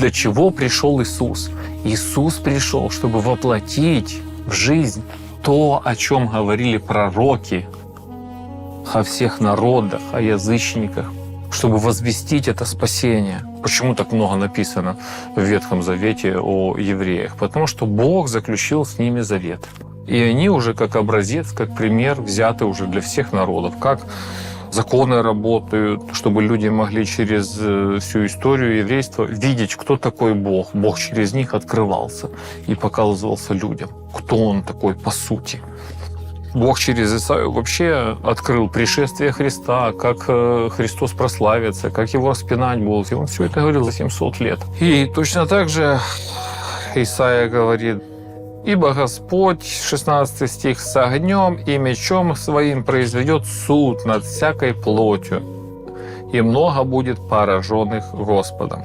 Для чего пришел Иисус? Иисус пришел, чтобы воплотить в жизнь то, о чем говорили пророки о всех народах, о язычниках, чтобы возвестить это спасение. Почему так много написано в Ветхом Завете о евреях? Потому что Бог заключил с ними завет. И они уже как образец, как пример взяты уже для всех народов. Как законы работают, чтобы люди могли через э, всю историю еврейства видеть, кто такой Бог. Бог через них открывался и показывался людям, кто Он такой по сути. Бог через Исаию вообще открыл пришествие Христа, как э, Христос прославится, как его распинать будут. И он все это говорил за 700 лет. И точно так же Исаия говорит, «Ибо Господь, 16 стих, с огнем и мечом своим произведет суд над всякой плотью, и много будет пораженных Господом».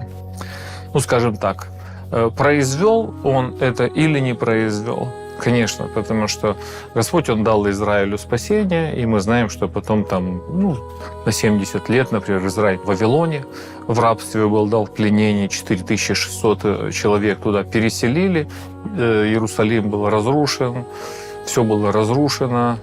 Ну, скажем так, э, произвел он это или не произвел – Конечно, потому что Господь, Он дал Израилю спасение, и мы знаем, что потом там, ну, на 70 лет, например, Израиль в Вавилоне в рабстве был, дал в пленение 4600 э, человек туда переселили, э, Иерусалим был разрушен, все было разрушено,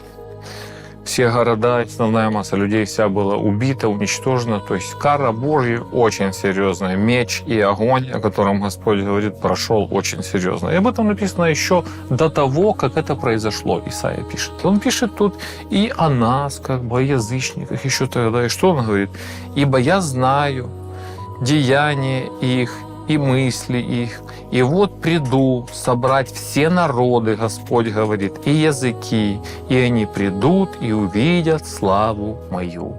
все города, основная масса людей вся была убита, уничтожена. То есть кара Божья очень серьезная. Меч и огонь, о котором Господь говорит, прошел очень серьезно. И об этом написано еще до того, как это произошло, Исаия пишет. Он пишет тут и о нас, как бы о язычниках еще тогда. И что он говорит? «Ибо я знаю деяния их и мысли их, и вот приду собрать все народы, Господь говорит, и языки, и они придут и увидят славу мою.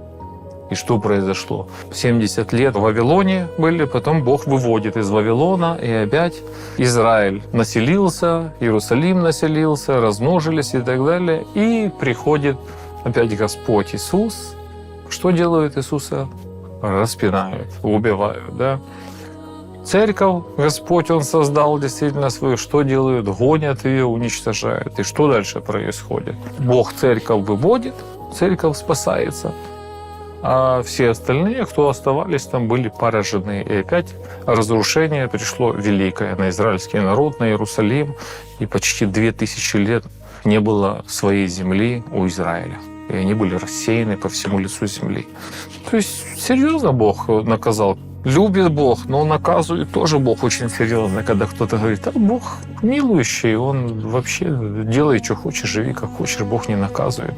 И что произошло? 70 лет в Вавилоне были, потом Бог выводит из Вавилона, и опять Израиль населился, Иерусалим населился, размножились и так далее. И приходит опять Господь Иисус. Что делают Иисуса? Распинают, убивают, да? Церковь, Господь, Он создал действительно свою. Что делают? Гонят ее, уничтожают. И что дальше происходит? Бог церковь выводит, церковь спасается. А все остальные, кто оставались там, были поражены. И опять разрушение пришло великое на израильский народ, на Иерусалим. И почти две тысячи лет не было своей земли у Израиля. И они были рассеяны по всему лицу земли. То есть серьезно Бог наказал любит Бог, но наказывает тоже Бог очень серьезно, когда кто-то говорит, а Бог милующий, Он вообще делай, что хочешь, живи, как хочешь, Бог не наказывает.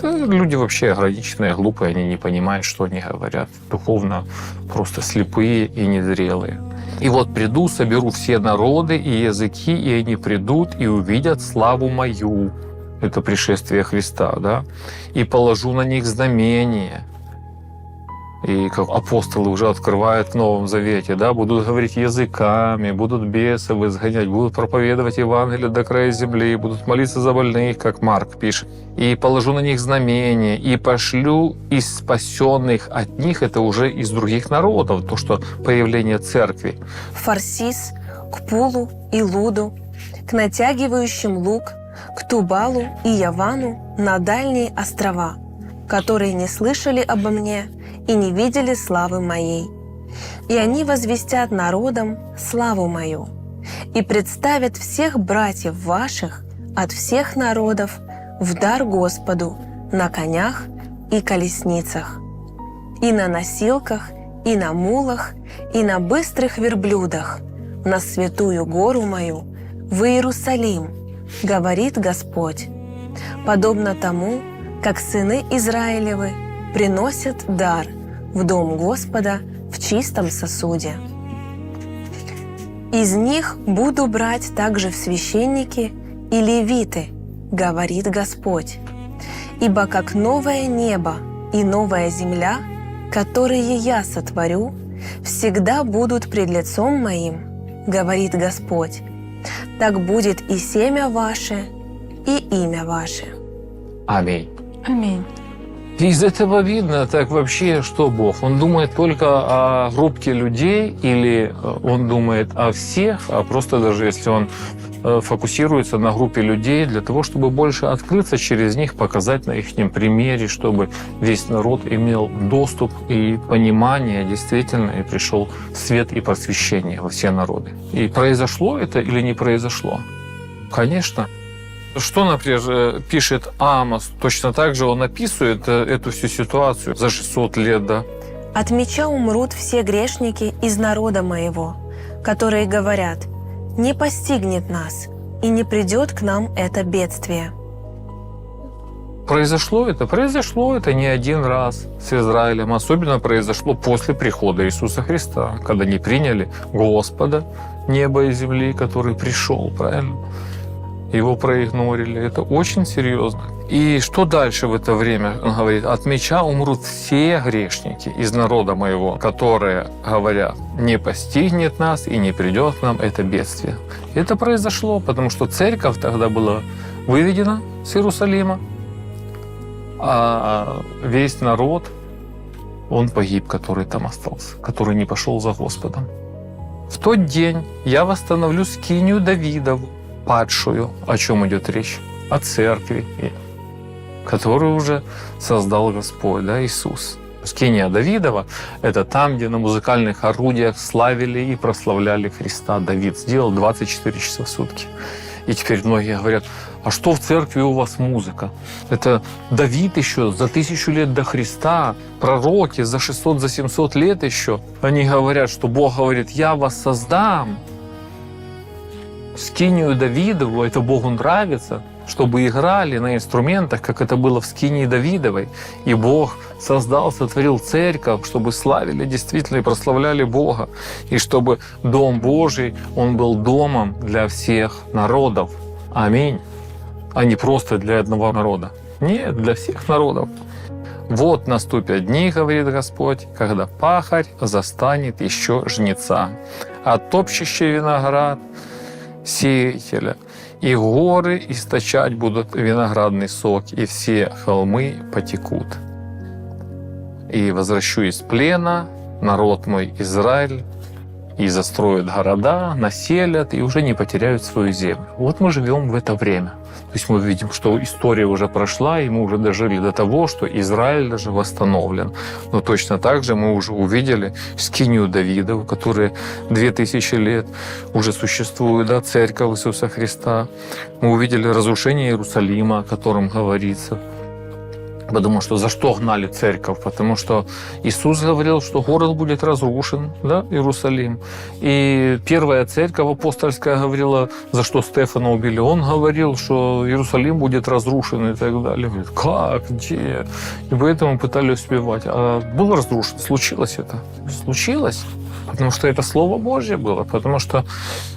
Да, люди вообще ограниченные, глупые, они не понимают, что они говорят. Духовно просто слепые и незрелые. И вот приду, соберу все народы и языки, и они придут и увидят славу мою. Это пришествие Христа, да? И положу на них знамение – и как апостолы уже открывают в Новом Завете, да, будут говорить языками, будут бесов изгонять, будут проповедовать Евангелие до края земли, будут молиться за больных, как Марк пишет. И положу на них знамение, и пошлю из спасенных от них, это уже из других народов, то, что появление церкви. Фарсис, к Пулу и Луду, к натягивающим лук, к Тубалу и Явану на дальние острова, которые не слышали обо мне – и не видели славы моей. И они возвестят народам славу мою, и представят всех братьев ваших от всех народов в дар Господу на конях и колесницах, и на носилках, и на мулах, и на быстрых верблюдах, на святую гору мою, в Иерусалим, говорит Господь, подобно тому, как сыны Израилевы приносят дар в дом Господа в чистом сосуде. Из них буду брать также в священники и левиты, говорит Господь. Ибо как новое небо и новая земля, которые я сотворю, всегда будут пред лицом моим, говорит Господь. Так будет и семя ваше, и имя ваше. Аминь. Аминь. Из этого видно так вообще, что Бог. Он думает только о группке людей или э, он думает о всех, а просто даже если он э, фокусируется на группе людей для того, чтобы больше открыться через них, показать на их примере, чтобы весь народ имел доступ и понимание действительно, и пришел свет и просвещение во все народы. И произошло это или не произошло? Конечно. Что, например, э, пишет Амос? Точно так же он описывает э, эту всю ситуацию за 600 лет, да? От меча умрут все грешники из народа моего, которые говорят, не постигнет нас, и не придет к нам это бедствие. Произошло это? Произошло это не один раз с Израилем. Особенно произошло после прихода Иисуса Христа, когда не приняли Господа неба и земли, который пришел, правильно? Его проигнорили. Это очень серьезно. И что дальше в это время? Он говорит, от меча умрут все грешники из народа моего, которые говорят, не постигнет нас и не придет к нам это бедствие. Это произошло, потому что церковь тогда была выведена с Иерусалима, а весь народ, он погиб, который там остался, который не пошел за Господом. В тот день я восстановлю скинию Давидову, падшую, о чем идет речь, о церкви, которую уже создал Господь, да, Иисус. Скиния Давидова – это там, где на музыкальных орудиях славили и прославляли Христа. Давид сделал 24 часа в сутки. И теперь многие говорят, а что в церкви у вас музыка? Это Давид еще за тысячу лет до Христа, пророки за 600, за 700 лет еще. Они говорят, что Бог говорит, я вас создам. Скинию Давидову, это Богу нравится, чтобы играли на инструментах, как это было в Скинии Давидовой. И Бог создал, сотворил церковь, чтобы славили действительно и прославляли Бога. И чтобы Дом Божий, он был домом для всех народов. Аминь. А не просто для одного народа. Нет, для всех народов. Вот наступят дни, говорит Господь, когда пахарь застанет еще жнеца, а топчащий виноград сеятеля, и горы источать будут виноградный сок, и все холмы потекут. И возвращу из плена народ мой Израиль, и застроят города, населят, и уже не потеряют свою землю. Вот мы живем в это время. То есть мы видим, что история уже прошла, и мы уже дожили до того, что Израиль даже восстановлен. Но точно так же мы уже увидели скинию Давидову, которая 2000 лет уже существует, да, церковь Иисуса Христа. Мы увидели разрушение Иерусалима, о котором говорится. Потому что за что гнали церковь? Потому что Иисус говорил, что город будет разрушен, да, Иерусалим. И первая церковь апостольская говорила, за что Стефана убили. Он говорил, что Иерусалим будет разрушен и так далее. Говорит, как, где? И поэтому пытались успевать. А был разрушен, случилось это. Случилось. Потому что это Слово Божье было, потому что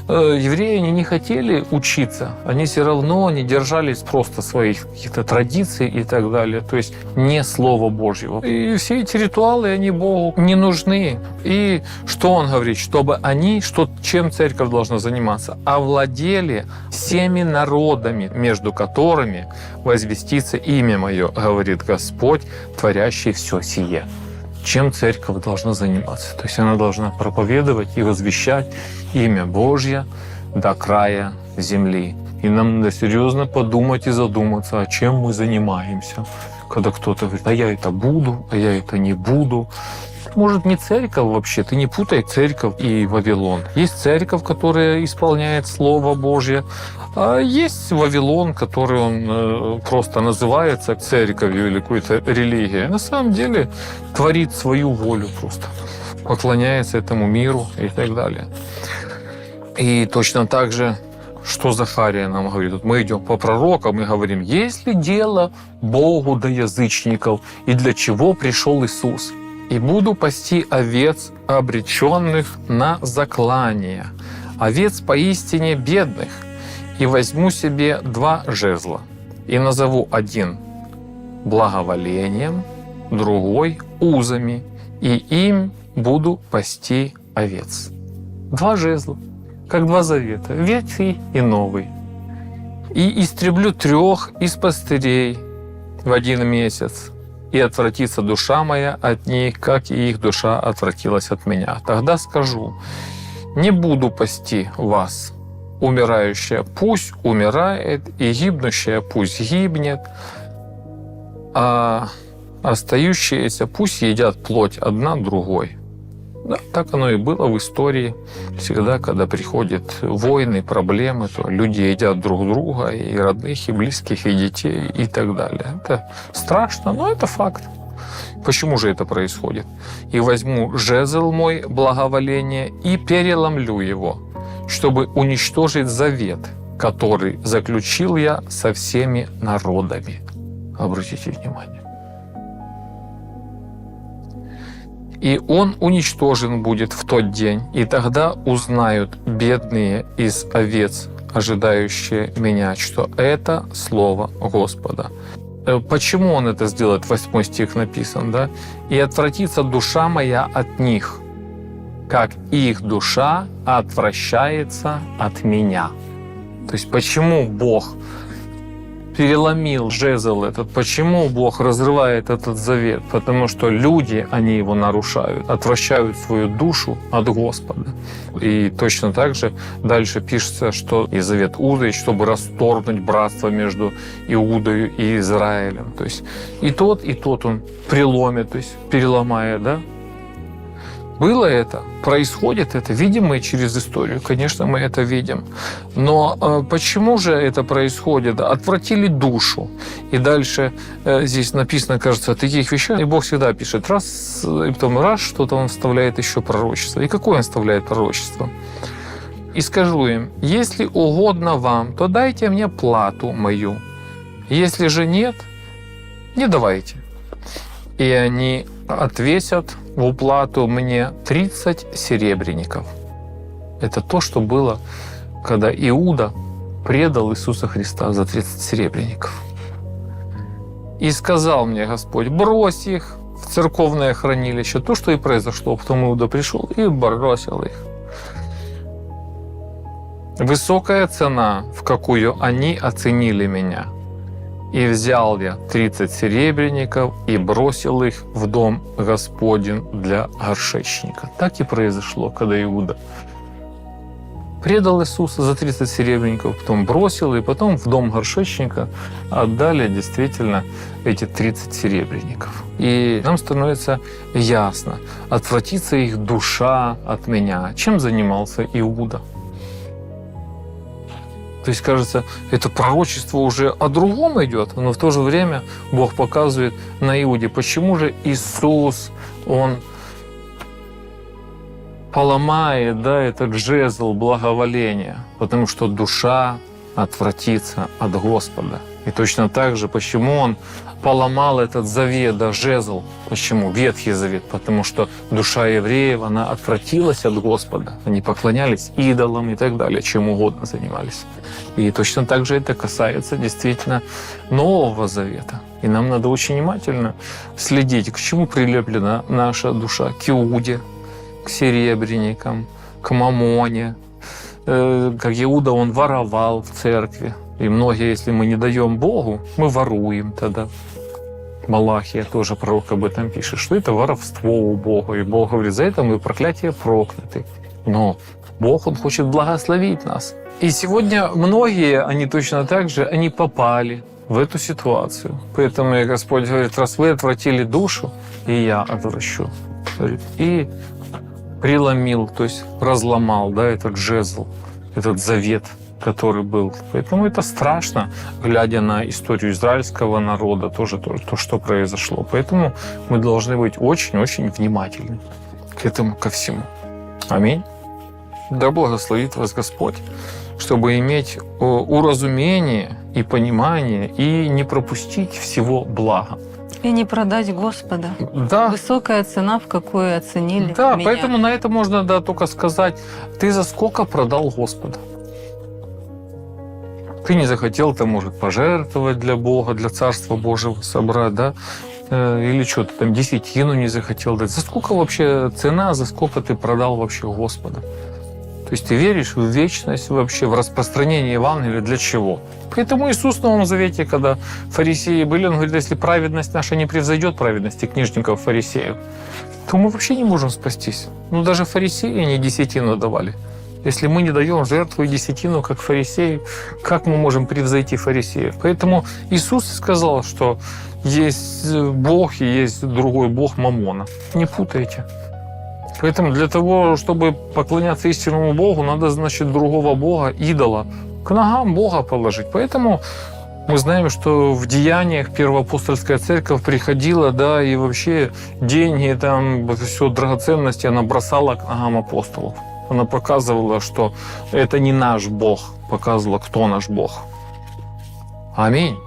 э, евреи они не хотели учиться, они все равно не держались просто своих каких-то традиций и так далее, то есть не Слова Божьего. И все эти ритуалы, они Богу не нужны. И что он говорит? Чтобы они, что, чем церковь должна заниматься? Овладели всеми народами, между которыми возвестится имя мое, говорит Господь, творящий все сие чем церковь должна заниматься. То есть она должна проповедовать и возвещать имя Божье до края земли. И нам надо серьезно подумать и задуматься, а чем мы занимаемся. Когда кто-то говорит, а я это буду, а я это не буду. Может, не церковь вообще, ты не путай церковь и Вавилон. Есть церковь, которая исполняет Слово Божье, а есть Вавилон, который он э, просто называется церковью или какой-то религией. На самом деле творит свою волю просто, поклоняется этому миру и так далее. И точно так же что Захария нам говорит? Вот мы идем по пророкам и говорим, есть ли дело Богу до язычников и для чего пришел Иисус? И буду пасти овец, обреченных на заклание, овец поистине бедных, и возьму себе два жезла, и назову один благоволением, другой узами, и им буду пасти овец. Два жезла – как два завета, ветхий и новый. И истреблю трех из пастырей в один месяц, и отвратится душа моя от них, как и их душа отвратилась от меня. Тогда скажу, не буду пасти вас, умирающая пусть умирает, и гибнущая пусть гибнет, а остающиеся пусть едят плоть одна другой. Да, так оно и было в истории. Всегда, когда приходят войны, проблемы, то люди едят друг друга, и родных, и близких, и детей, и так далее. Это страшно, но это факт. Почему же это происходит? «И возьму жезл мой благоволение и переломлю его, чтобы уничтожить завет, который заключил я со всеми народами». Обратите внимание. И он уничтожен будет в тот день, и тогда узнают бедные из овец, ожидающие меня, что это слово Господа. Э, Почему он это сделает? Восьмой стих написан, да? «И отвратится душа моя от них, как их душа отвращается от меня». То есть почему Бог переломил жезл этот. Почему Бог разрывает этот завет? Потому что люди, они его нарушают, отвращают свою душу от Господа. И точно так же дальше пишется, что и завет Уды, чтобы расторгнуть братство между Иудою и Израилем. То есть и тот, и тот он преломит, то есть переломает, да? Было это, происходит это, видим мы через историю, конечно, мы это видим. Но э, почему же это происходит? Отвратили душу. И дальше э, здесь написано, кажется, о таких вещах. И Бог всегда пишет, раз, и потом раз что-то Он вставляет еще пророчество. И какое Он вставляет пророчество? И скажу им, если угодно вам, то дайте мне плату мою. Если же нет, не давайте. И они отвесят в уплату мне 30 серебряников. Это то, что было, когда Иуда предал Иисуса Христа за 30 серебряников. И сказал мне Господь, брось их в церковное хранилище. То, что и произошло. Потом Иуда пришел и бросил их. Высокая цена, в какую они оценили меня – и взял я 30 серебряников и бросил их в дом Господень для горшечника. Так и произошло, когда Иуда предал Иисуса за 30 серебряников, потом бросил, и потом в дом горшечника отдали действительно эти 30 серебряников. И нам становится ясно, отвратится их душа от меня. Чем занимался Иуда? То есть, кажется, это пророчество уже о другом идет, но в то же время Бог показывает на Иуде, почему же Иисус, Он поломает да, этот жезл благоволения, потому что душа отвратится от Господа. И точно так же, почему Он поломал этот завет, да, жезл. Почему? Ветхий завет. Потому что душа евреев, она отвратилась от Господа. Они поклонялись идолам и так далее, чем угодно занимались. И точно так же это касается действительно Нового Завета. И нам надо очень внимательно следить, к чему прилеплена наша душа. К Иуде, к серебряникам, к Мамоне. Э, Как Иуда, он воровал в церкви. И многие, если мы не даем Богу, мы воруем тогда. Малахия тоже пророк об этом пишет, что это воровство у Бога. И Бог говорит, за это мы проклятие прокляты. Но Бог, Он хочет благословить нас. И сегодня многие, они точно так же, они попали в эту ситуацию. Поэтому и Господь говорит, раз вы отвратили душу, и я отвращу. И преломил, то есть разломал да, этот жезл, этот завет, который был. Поэтому это страшно, глядя на историю израильского народа, тоже то, то что произошло. Поэтому мы должны быть очень-очень внимательны к этому, ко всему. Аминь. Да благословит вас Господь, чтобы иметь э, уразумение и понимание и не пропустить всего блага. И не продать Господа. Да, Высокая цена, в какую оценили да, меня. поэтому на это можно да, только сказать, ты за сколько продал Господа? Ты не захотел, ты, может, пожертвовать для Бога, для Царства Божьего собрать, да? Э, Или что ты там, десятину не захотел дать. За сколько вообще цена, за сколько ты продал вообще Господа? То есть ты веришь в вечность вообще, в распространение Евангелия для чего? Поэтому Иисус в Новом Завете, когда фарисеи были, он говорит, если праведность наша не превзойдет праведности книжников фарисеев, то мы вообще не можем спастись. Ну, даже фарисеи не десятину давали. Если мы не даем жертву и десятину, как фарисеи, как мы можем превзойти фарисеев? Поэтому Иисус сказал, что есть Бог и есть другой Бог Мамона. Не путайте. Поэтому для того, чтобы поклоняться истинному Богу, надо, значит, другого Бога, идола, к ногам Бога положить. Поэтому мы знаем, что в деяниях первоапостольская церковь приходила, да, и вообще деньги, там, все драгоценности она бросала к ногам апостолов. Она показывала, что это не наш Бог, показывала, кто наш Бог. Аминь.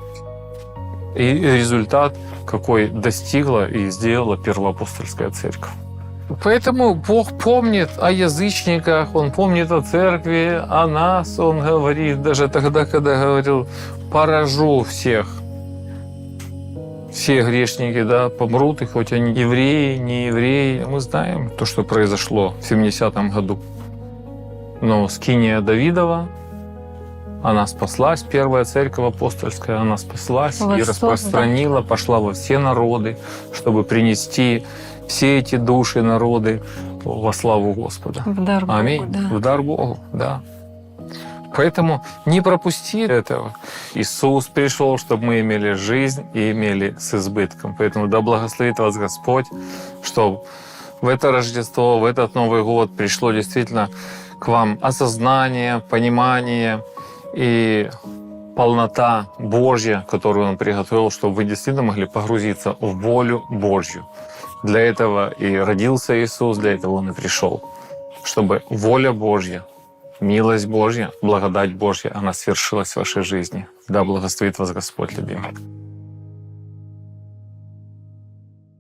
И результат, какой достигла и сделала первоапостольская церковь. Поэтому Бог помнит о язычниках, Он помнит о церкви, о нас. Он говорит, даже тогда, когда говорил, поражу всех. Все грешники да, помрут, и хоть они евреи, не евреи. Мы знаем то, что произошло в 70-м году. Но скиния Давидова, она спаслась, первая церковь апостольская, она спаслась и Восток, распространила, пошла во все народы, чтобы принести все эти души, народы во славу Господа. В дар Богу, Аминь. да. В дар Богу, да. Поэтому не пропусти этого. Иисус пришел, чтобы мы имели жизнь и имели с избытком. Поэтому да благословит вас Господь, чтобы в это Рождество, в этот Новый год пришло действительно к вам осознание, понимание и полнота Божья, которую Он приготовил, чтобы вы действительно могли погрузиться в волю Божью. Для этого и родился Иисус, для этого Он и пришел. Чтобы воля Божья, милость Божья, благодать Божья, она свершилась в вашей жизни. Да благословит вас Господь, любимый.